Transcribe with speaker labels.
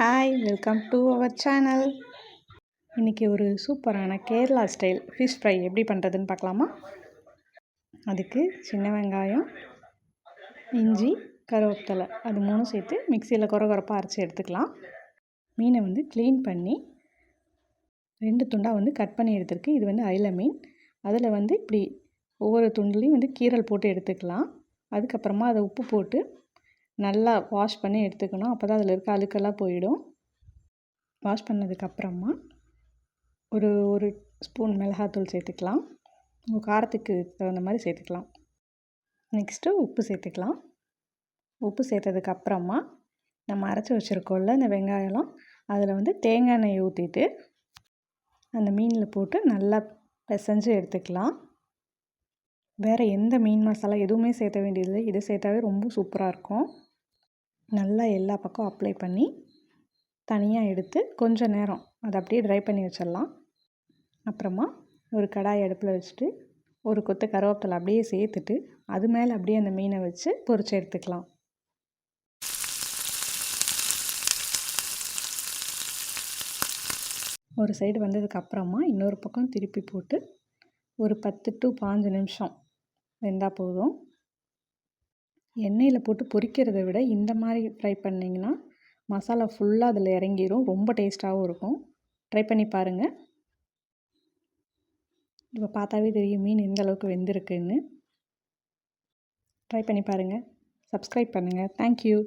Speaker 1: Hi welcome to our channel இன்றைக்கி ஒரு சூப்பரான கேரளா ஸ்டைல் ஃபிஷ் ஃப்ரை எப்படி பண்ணுறதுன்னு பார்க்கலாமா? அதுக்கு சின்ன வெங்காயம் இஞ்சி கருவேப்பிலை அது மூணும் சேர்த்து மிக்சியில் குறை குறைப்பாக அரைச்சி எடுத்துக்கலாம். மீனை வந்து க்ளீன் பண்ணி ரெண்டு துண்டாக வந்து கட் பண்ணி எடுத்துருக்கு. இது வந்து அயில மீன். அதில் வந்து இப்படி ஒவ்வொரு துண்டுலேயும் வந்து கீரல் போட்டு எடுத்துக்கலாம். அதுக்கப்புறமா அதை உப்பு போட்டு நல்லா வாஷ் பண்ணி எடுத்துக்கணும். அப்போ தான் அதில் இருக்க அழுக்கெல்லாம் போயிடும். வாஷ் பண்ணதுக்கப்புறமா ஒரு ஒரு ஸ்பூன் மிளகாத்தூள் சேர்த்துக்கலாம். உங்கள் காரத்துக்கு தகுந்த மாதிரி சேர்த்துக்கலாம். நெக்ஸ்ட்டு உப்பு சேர்த்துக்கலாம். உப்பு சேர்த்ததுக்கப்புறமா நம்ம அரைச்சி வச்சுருக்கோம்ல இந்த வெங்காயம்லாம் அதில் வந்து தேங்காய் எண்ணெய் ஊற்றிட்டு அந்த மீனில் போட்டு நல்லா பிசைஞ்சு எடுத்துக்கலாம். வேறு எந்த மீன் மசாலா எதுவுமே சேர்த்த வேண்டியதில்லை. இதை சேர்த்தாவே ரொம்ப சூப்பராக இருக்கும். நல்லா எல்லா பக்கம் அப்ளை பண்ணி தனியாக எடுத்து கொஞ்சம் நேரம் அதை அப்படியே ட்ரை பண்ணி வச்சிடலாம். அப்புறமா ஒரு கடாய் அடுப்பில் வச்சுட்டு ஒரு கொத்து கருவேப்பிலை அப்படியே சேர்த்துட்டு அது மேலே அப்படியே அந்த மீனை வச்சு பொரிச்சு எடுத்துக்கலாம். ஒரு சைடு வந்ததுக்கப்புறமா இன்னொரு பக்கம் திருப்பி போட்டு ஒரு பத்து டு பாஞ்சு நிமிஷம் வெந்தால் போதும். எண்ணெயில் போட்டு பொரிக்கிறத விட இந்த மாதிரி ஃப்ரை பண்ணிங்கன்னா மசாலா ஃபுல்லாக அதில் இறங்கிரும். ரொம்ப டேஸ்ட்டாகவும் இருக்கும். ட்ரை பண்ணி பாருங்கள் இப்போ பார்த்தாவே தெரியும் மீன் எந்த அளவுக்கு வெந்திருக்குன்னு. ட்ரை பண்ணி பாருங்கள் சப்ஸ்கிரைப் பண்ணுங்கள் தேங்க்யூ